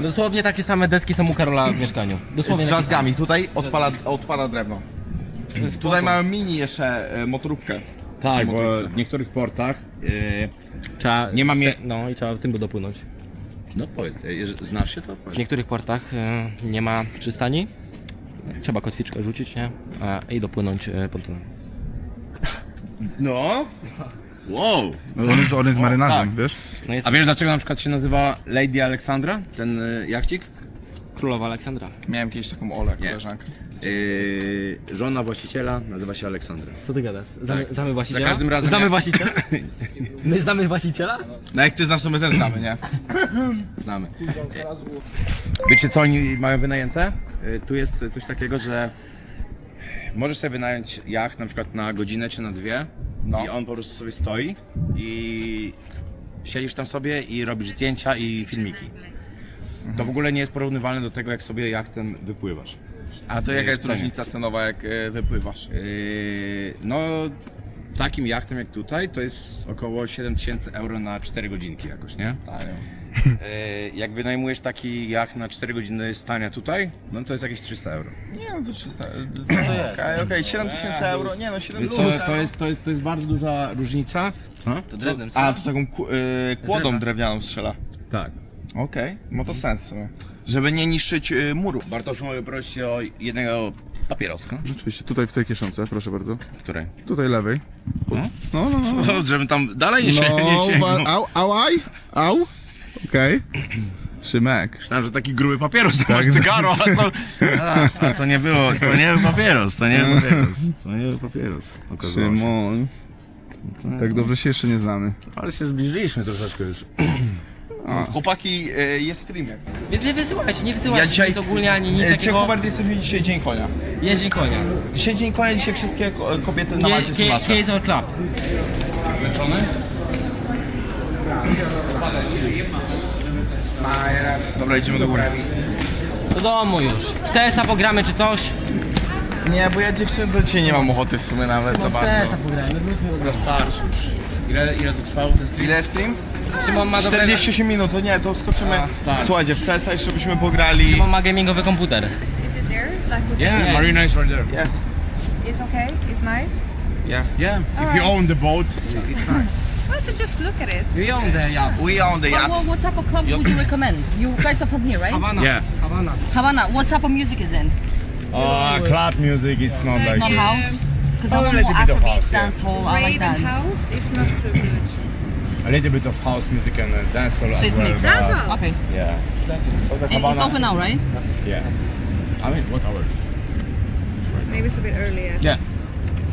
Dosłownie takie same deski są u Karola w mieszkaniu. Dosłownie Z takie drzazgami. Tutaj odpala, odpada drewno. same. Tutaj mamy mini jeszcze e, motorówkę. Tak, bo w niektórych portach yy, Trzeba, Nie ma mie- No i trzeba w tym dopłynąć. No powiedz, jeżeli znasz się to W powiedz. niektórych portach e, nie ma przystani. Trzeba kotwiczkę rzucić, nie? A, I dopłynąć e, pontonem. No. Wow. No, on, jest, on jest marynarzem, tak. wiesz? No jest A wiesz dlaczego na przykład się nazywa Lady Alexandra, ten y, jachcik? królowa Aleksandra. Miałem kiedyś taką Olę, koleżankę. Yy, żona właściciela nazywa się Aleksandra. Co ty gadasz? Znamy, znamy właściciela? Za każdym razem Znamy jak- właściciela? My znamy właściciela? No jak ty znasz, to my też znamy, nie? Znamy. Wiecie co oni mają wynajęte? Y, Tu jest coś takiego, że możesz sobie wynająć jacht na przykład na godzinę czy na dwie No. i on po prostu sobie stoi i siedzisz tam sobie i robisz zdjęcia i filmiki. To w ogóle nie jest porównywalne do tego, jak sobie jachtem wypływasz. A to jaka jest Cenie. różnica cenowa, jak e, wypływasz? Yy, no, takim jachtem jak tutaj to jest około 7000 euro na 4 godzinki jakoś, nie? Tanio. Yy, jak wynajmujesz taki jacht na 4 godziny stania tutaj, no to jest jakieś 300 euro. Nie no to 300. Okej, okej, 7 tysięcy euro. Nie no, 7 Więc to, to, jest, to, jest, to jest bardzo duża różnica. Co? To drewnem, A, tu taką ku, e, kłodą drewnianą strzela. Tak. Okej, ma to sens w sumie. Żeby nie niszczyć e, muru. Bartoszu, mogę prosić o jednego papieroska? Rzeczywiście, tutaj w tej kieszonce, proszę bardzo. Której? Tutaj lewej. No? No, no, no. Żebym tam dalej nie, się, No, nie sięgnął. uwa- au, au. Okej. Szymek. Myślałem, że taki gruby papieros, to masz cygaro, a to, a, a to nie było, to nie był papieros, to nie był papieros, to nie był papieros, okazało się. Szymon. Tak dobrze się jeszcze nie znamy. Ale się zbliżyliśmy troszeczkę już. Chłopaki, e, jest stream jak Więc nie wysyłajcie, nie wysyłajcie Ja dzisiaj- nic ogólnie, ani nic e, Czy takiego. Hubert jesteśmy dzisiaj dzień konia? Jeździ konia. Dzisiaj dzień konia, dzisiaj wszystkie ko- kobiety na Malcie są nasze. Case or club. Zmęczony? Dobra, idziemy do góry. Do domu już. W CS-a pogramy czy coś? Nie, bo ja dziewczyny do dzisiaj nie mam ochoty w sumie nawet za CS-a bardzo. pogramy, Dobra, starczy już. Ile, ile to trwało ten stream? Ile stream? Szymon ma dobrego... 48 minut, to nie, to skoczymy. Start. Słuchajcie, w CS-a jeszcze byśmy pograli. Szymon ma gamingowy komputer. Is it there? Like with Yeah, Yes. marina is right there. Yes. It's okay. It's nice. Yeah. Yeah, if Alright. you own the boat. Well, to just look at it. We own the ja. We on the What, yacht. what, what type of club would you recommend? You guys are from here, right? Havana. Yeah. Havana. Havana. What type of music is in? Uh, club music, it's not like... Not house? Because I Oh, want a more little bit of Afrobeats, house, yeah. dancehall, I like Raven that. House is not so good. A little bit of house music and uh, dance hall So as it's well. mixed. but- Dancehall? Okay. Yeah. So the It- It's Havana- open now, right? Yeah. I mean, what hours? Maybe it's a bit earlier. Yeah.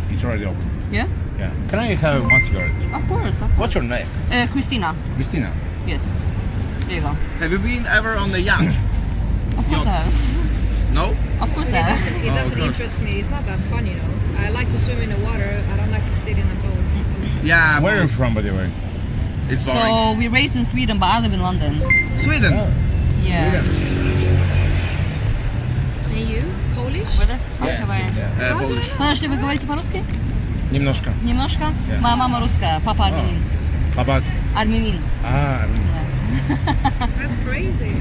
It's already open. Yeah? Yeah. Can I have one cigarette? Of course. Of course. What's your name? Uh, Christina. Christina. Yes. There you go. Have you been ever on the yacht? Of course I have. No? Of course It I have. doesn't, it doesn't interest me. It's not that fun, you know. I like to swim in the water. I don't like to sit in a boat. Yeah, Where are you from, by the way? it's boring. So we raised in Sweden, but I live in London. Sweden. Yeah. And you? Polish? Where the fuck have I... E, Polish. Подожди, вы говорите по-русски? Немножко. Немножко? Моя мама русская, папа армянин. Папа. Армянин. А, That's crazy.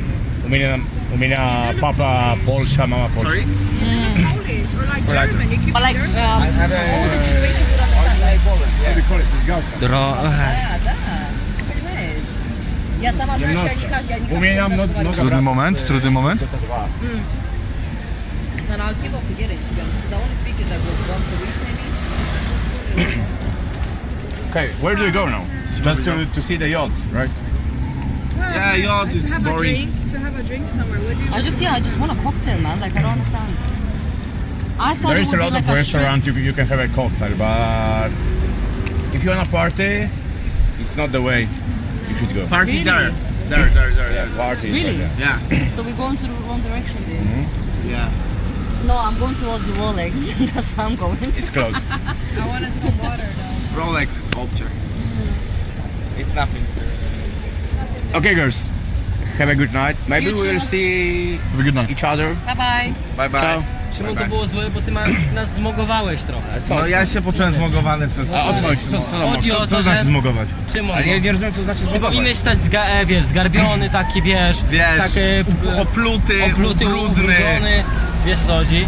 у меня, у меня папа Польша, мама Польша. Sorry? Polish or like German. You keep like, um. Да, да. Я сама знаю, что я никак, я никак У меня много, много Trudny moment, trudny moment. No, no, I'll keep on forgetting, to be honest. Because I only speak it like once a week, maybe. Okay, where do you go now? Just to, to see the yachts, right? Well, Yeah, yacht to is have boring. A drink, to have a drink somewhere. Where do you I just, yeah, I just want a cocktail, man. Like, I don't understand. I thought There it is would a lot like of a strip. restaurants you, you can have a cocktail, but if you want a party, it's not the way you should go. Party Really? there. There, there, there. Yeah, there. party Really? like that. Yeah. So we're going to the wrong direction, dude. Yeah. No, I'm going to the Rolex. That's where I'm going. It's closed. I wanted some water though. Rolex object. It's nothing. okay, girls. Have a good night. Maybe You we'll too. see Have a good night. each other. Bye bye. Bye bye. Ciao. Czemu to było złe, bo ty, ma, ty nas zmogowałeś trochę. Co? No ja się poczułem zmogowany przez... A o co chodzi? Co, co, Chodzi o Co to, znaczy że... zmogować? Ale nie, nie rozumiem co znaczy Ty zbudować. powinieneś stać, zga, e, wiesz, zgarbiony taki, wiesz, Wiesz, taki u- opluty, opluty, ubrudzony, wiesz o co chodzi.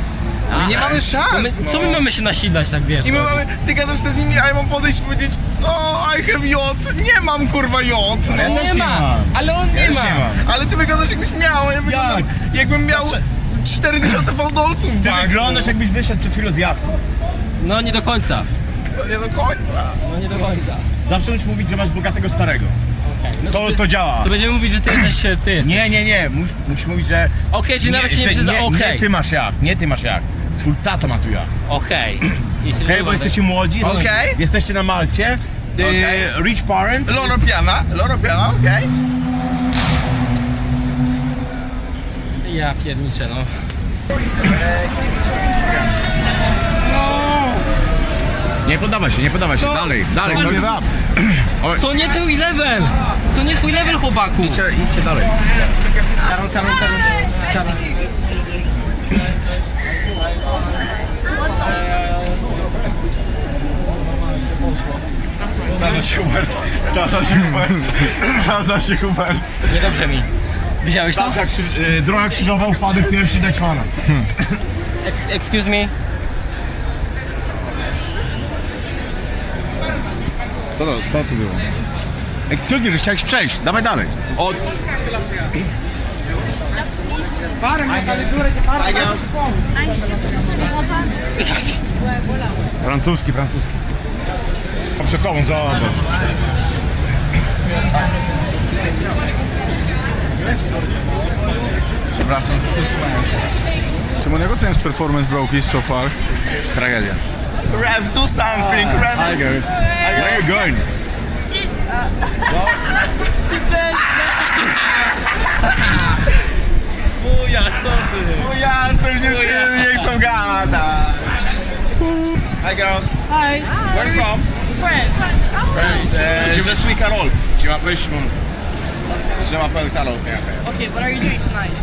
A, nie mamy szans, my, Co my no. mamy się nasilać, tak wiesz? I my no? mamy, ty gadasz się z nimi, a ja mam podejść i powiedzieć No, I have yacht, nie mam kurwa yacht, On no. nie ma, ale on nie ma. Ale ty wyglądasz jakbyś miał, ja wyglądam, jakbym miał 4000 fałdolców Ty banku. wyglądasz jakbyś wyszedł przed chwilą z jachtu. No nie do końca, No nie do końca. no nie do końca. Zawsze musisz mówić, że masz bogatego starego. No To, to działa. to będziemy mówić, że ty jesteś, ty jesteś. Nie, nie, nie. Musisz, musisz mówić, że... Okej, czyli nawet się nie że przyzna, nie, okej. nie ty masz jacht, nie ty masz jacht. Twój tata ma tu jacht. Okej. I się Okej, bo jesteście młodzi, jesteście- Okej. jesteście na Malcie. Okej. E, rich parents. Loro piana, loro piana, okej. Ja pierniczę, no. Nie podawaj się, nie podawaj się. Dalej, dalej. It up. To nie twój level! To nie twój level, chłopaku! Idźcie, idźcie dalej. Karol, Karol, Karol, Karol. Zdarza się Hubert. Zdarza się Hubert. Zdarza się Hubert. Niedobrze mi. Widziałeś to? Krzyż, e, droga krzyżowa, upadek pierwszy Dutchmana. Ex excuse me? Co to, co tu było? Excuse me, że chciałeś przejść. Dawaj dalej. O, francuski, francuski. A przed tobą, zobacz. Przepraszam, Czemu ten performance broke is so far? Tragedia. Rev, do something, Rev. Hi guys. Where you going? Buja, sorry. Bo ja jestem dziewczyny, nie chcą gadać. Hi girls. Hi. Where from? France. France. Uh, je suis Karol. Ci ma powiedzieć, no. Je m'appelle Karol. Okay, what are you doing tonight?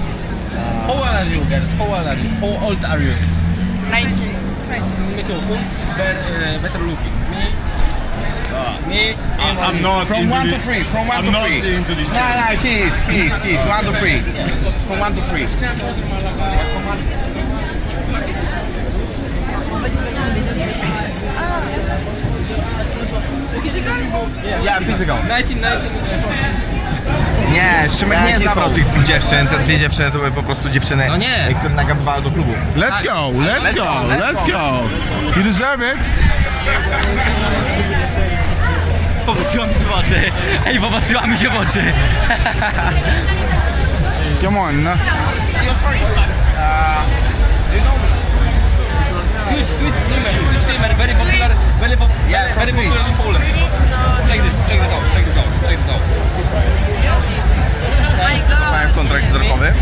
How old are you, girls? How old are you? How old are you? 19. Me too. Who's is better, uh, better looking? Me? Me? I'm not From one to three. From one I'm to not three. into this No, no, he is, he is, he is. One to three. From one to three. Yeah, physical. 19, 19, Nie, Szymek nie zabrał tych dwóch dziewczyn. Te dwie dziewczyny to były po prostu dziewczyny, No nie. e, które nagabywały do klubu. Let's go, let's Let's go, let's go. You deserve it. Popatrzyła mi się w oczy. Ej, popatrzyła mi się w oczy. Come on. no. Twitch, Twitch streamer, Twitch streamer, very popular, very, pop, Yeah, very, popular in Poland. Check this, check this out, check this out, check this out. Mają kontrakt wzrokowy.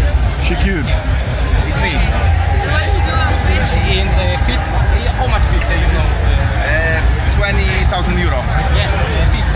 She cute. It's me. What you do on Twitch? In uh, fit, how much fit, uh, you know? Uh, Uh, 20,000 euro. yeah, uh, fit,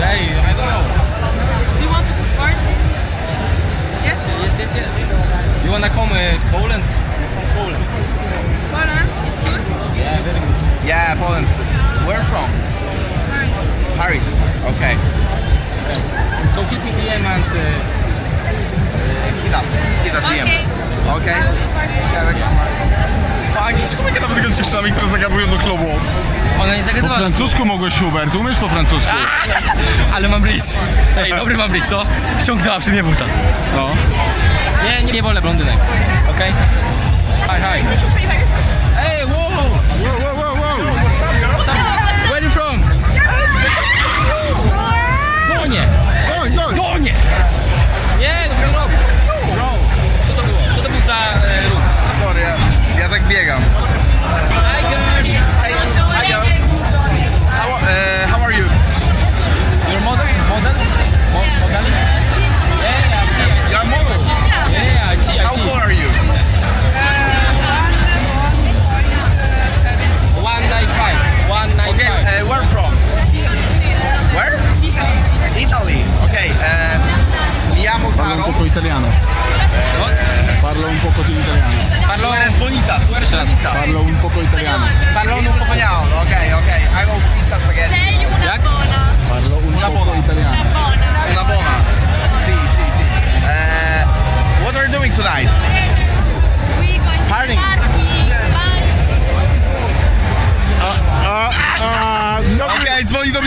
uh, today, I don't know. Do you want to party? Yes. Yes, yes, yes. You wanna come uh, to Poland? I'm from Poland. Poland, it's good. Yeah, very good. Yeah, Poland. Where from? Paris. Paris. Okay. So hit me DM and uh, He does. He does Okay. DM. Okay. I will be party. Po angielsku my gadamy tylko z dziewczynami, które zagadują do klubu. Ona nie Po zagadywała, francusku mogłeś Hubert, umiesz po francusku? ale mam blis. Ej, dobry mam blis, co? Ściągnęła przy mnie buta. No. Nie, nie, nie wolę blondynek, okej? Hi, hi.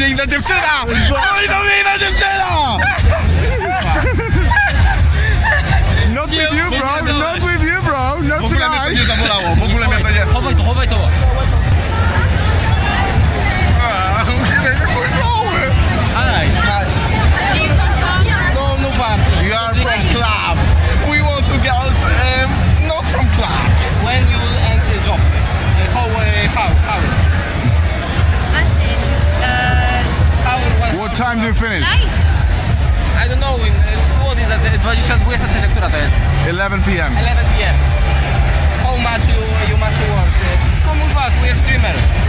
Okej, dzwoni do mnie inna dziewczyna! Dzwoni do mnie inna time do you finish? I don't know, in, uh, what is that, uh, 20, 23, która to jest? 11 p.m. 11 p.m. How much you, you must work? Come with us, we are streamer.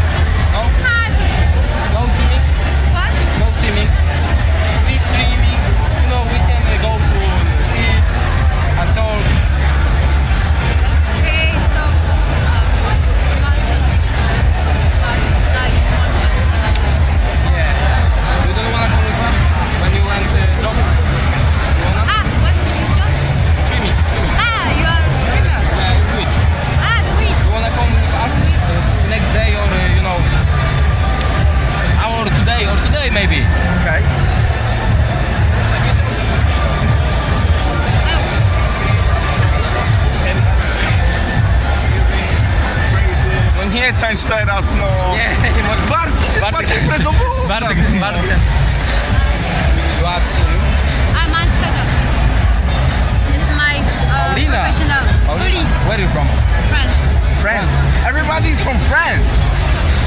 From France.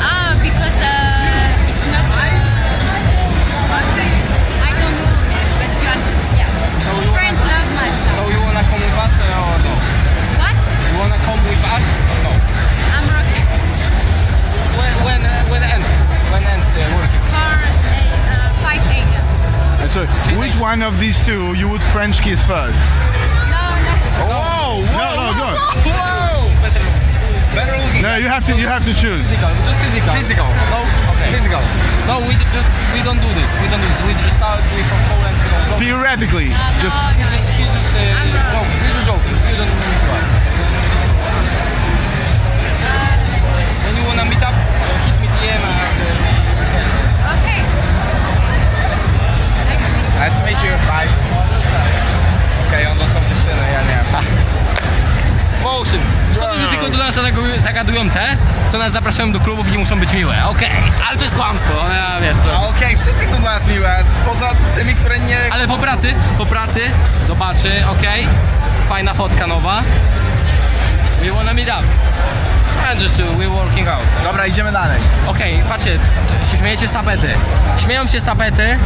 Ah, because uh, it's not. Uh, I don't know, but you are, yeah. So you French wanna, love much. so you wanna come with us uh, or no? What? You wanna come with us or no? I'm rocking When when uh, when end? When end uh, working? for uh, 5 a.m. So, which one of these two you would French kiss first? No, no. Whoa, whoa, No, no, no. whoa. Better looking. No, you have to. You have to choose. Physical, just physical. Physical. No, okay. Physical. No, we just we don't do this. We don't do this. We just start we from Poland. We. Theoretically, just. no, He just he just uh, joke. He's just joking. You don't need to co nas zapraszają do klubów i muszą być miłe. Okej, ale to jest kłamstwo, ja, wiesz to. Okej, wszystkie są dla nas miłe, poza tymi, które nie... Ale po pracy, po pracy zobaczy, okej, fajna fotka nowa. We wanna meet up. And just uh, we working out. Dobra, idziemy dalej. Okej, patrzcie, się śmiejecie z tapety. Śmieją się z tapety,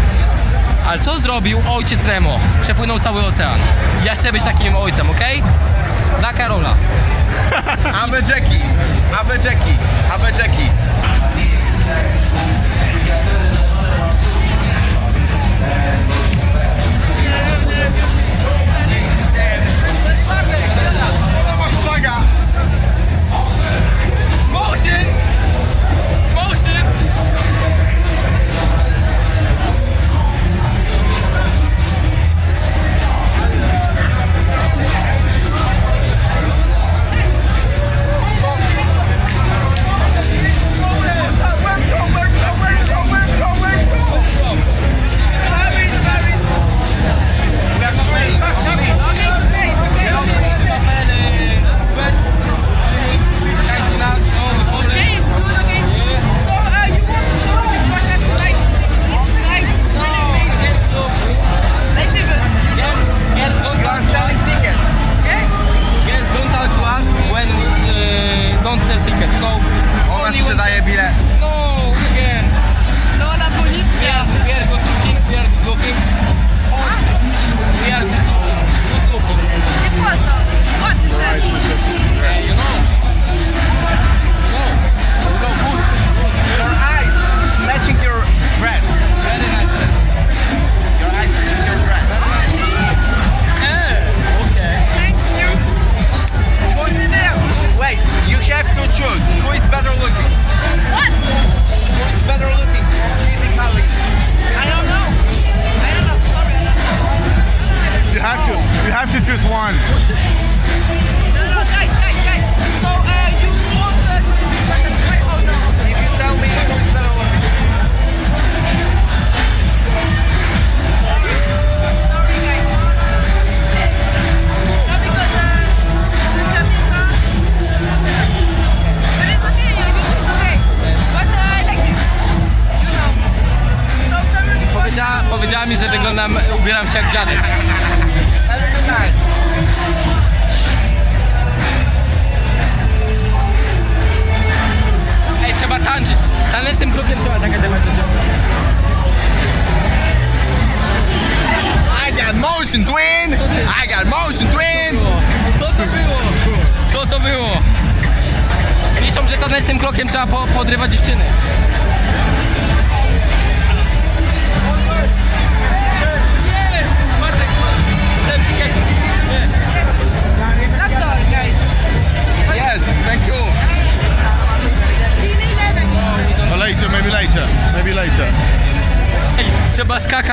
ale co zrobił ojciec Remo? Przepłynął cały ocean. Ja chcę być takim ojcem, okej? Dla Karola. Awe Jackie, Awe Jackie, Awe Jackie.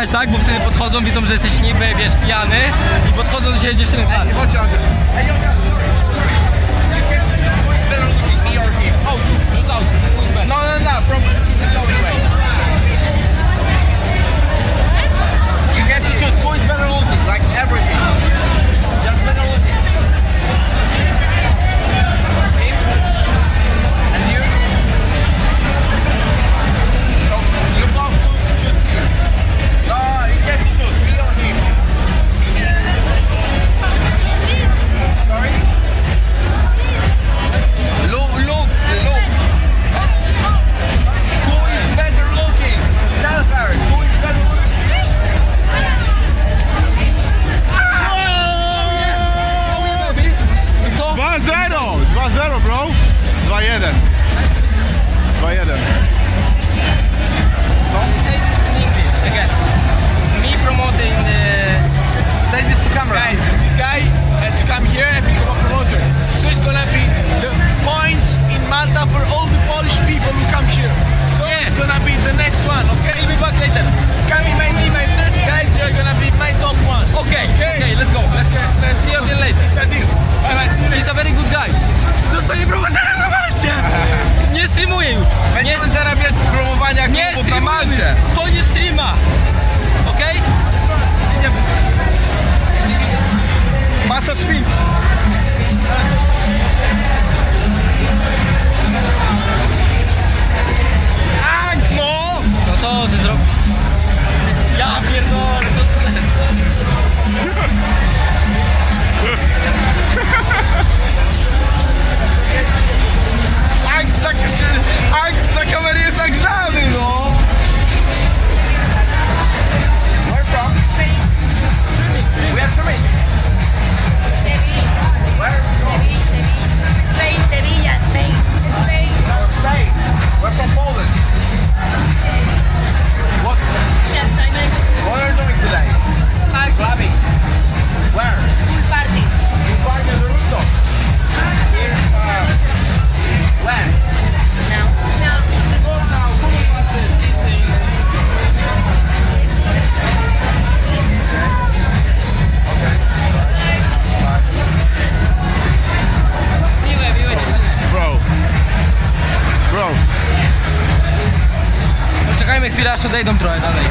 tak? Bo wtedy podchodzą, widzą, że jesteś niby, wiesz, pijany i podchodzą do siebie dziewczyny. Tak. Ej, Andrzej, No, no, no, from... zejdą trochę dalej.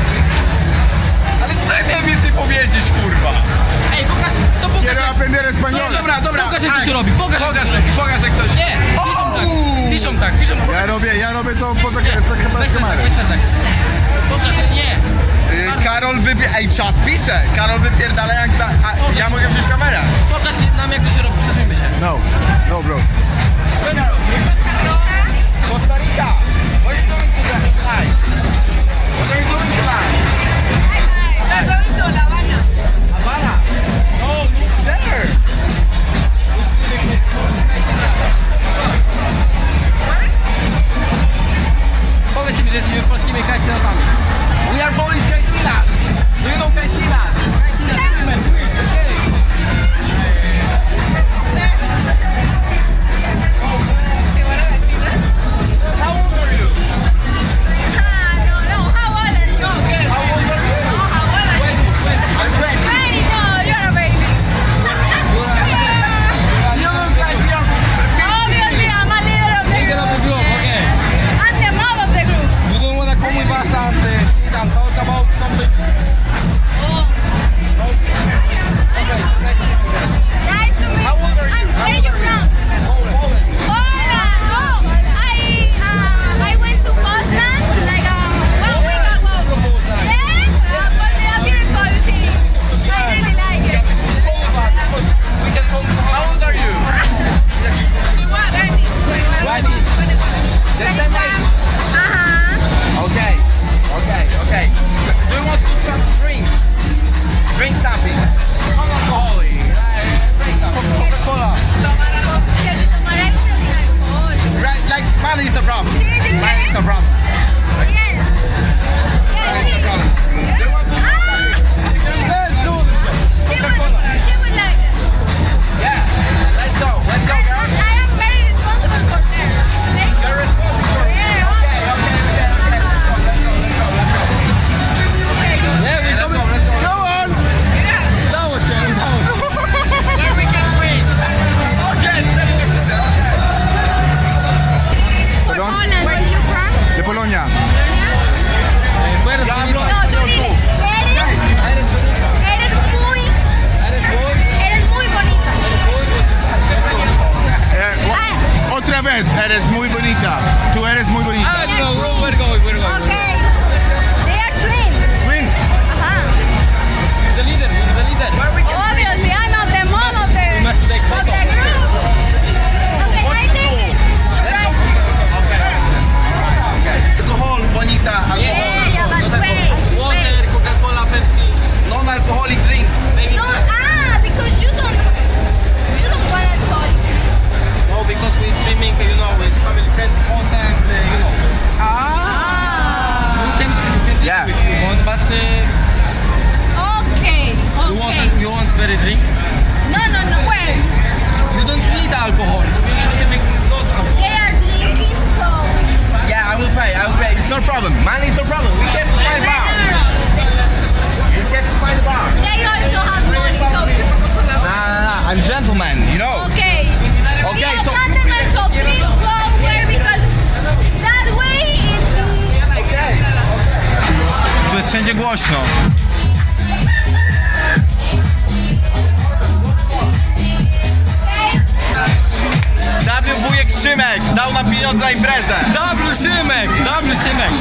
Nam pieniądze na imprezę. Dobry Szymek, dobry Szymek.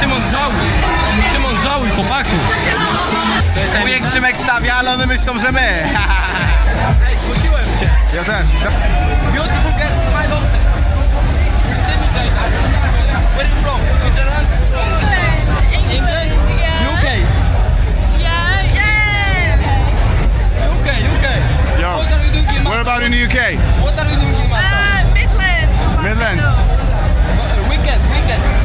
Szymon żałuj, Szymon żałuj chłopaku. Wujek Szymek stawia, ale one myślą, że my. Ej, zgłosiłem cię. Ja też. Beautiful girl. Send me guys. Where you from? Switzerland? England? UK? Yeah. UK, UK. Yo. What are you doing in Where Malta? about in the UK? plans? Weekend, weekend.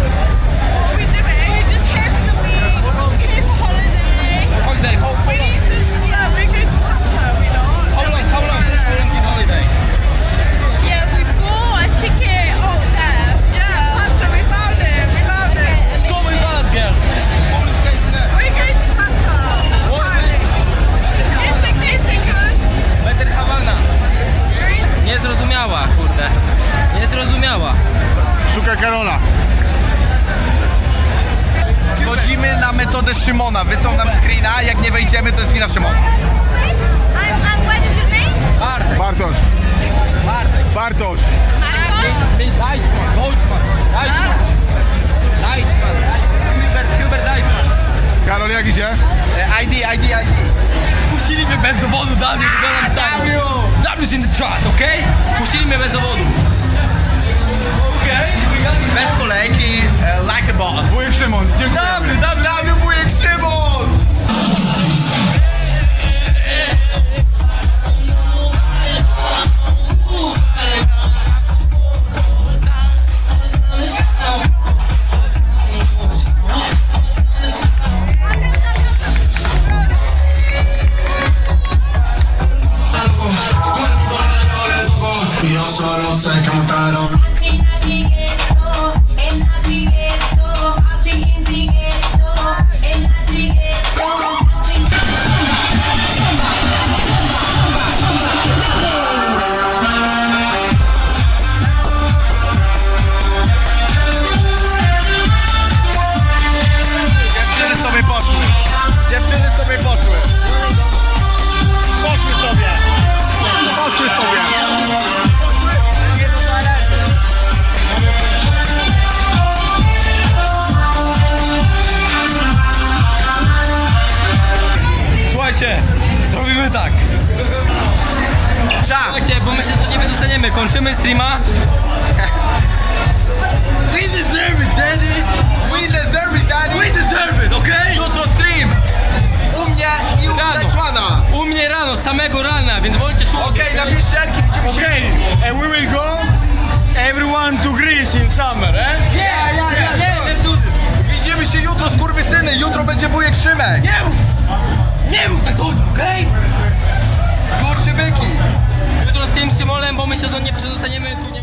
Wydostaniemy. Kończymy streama. We deserve it, daddy. We deserve it, daddy. We deserve it, okej? Jutro stream. U mnie i u Rano. Leczmana. U mnie rano, samego rana, więc bądźcie czuło. Okej, na piszczelki widzimy się. and we will go everyone to Greece in summer, eh? Nie, nie, nie. Nie, nie, cudy. Widzimy się jutro, skurwysyny. Jutro będzie wujek Szymek. Nie mów! Nie mów tak długo, okej? Tym Szymolem, bo myślę, że nie przedostaniemy tu nie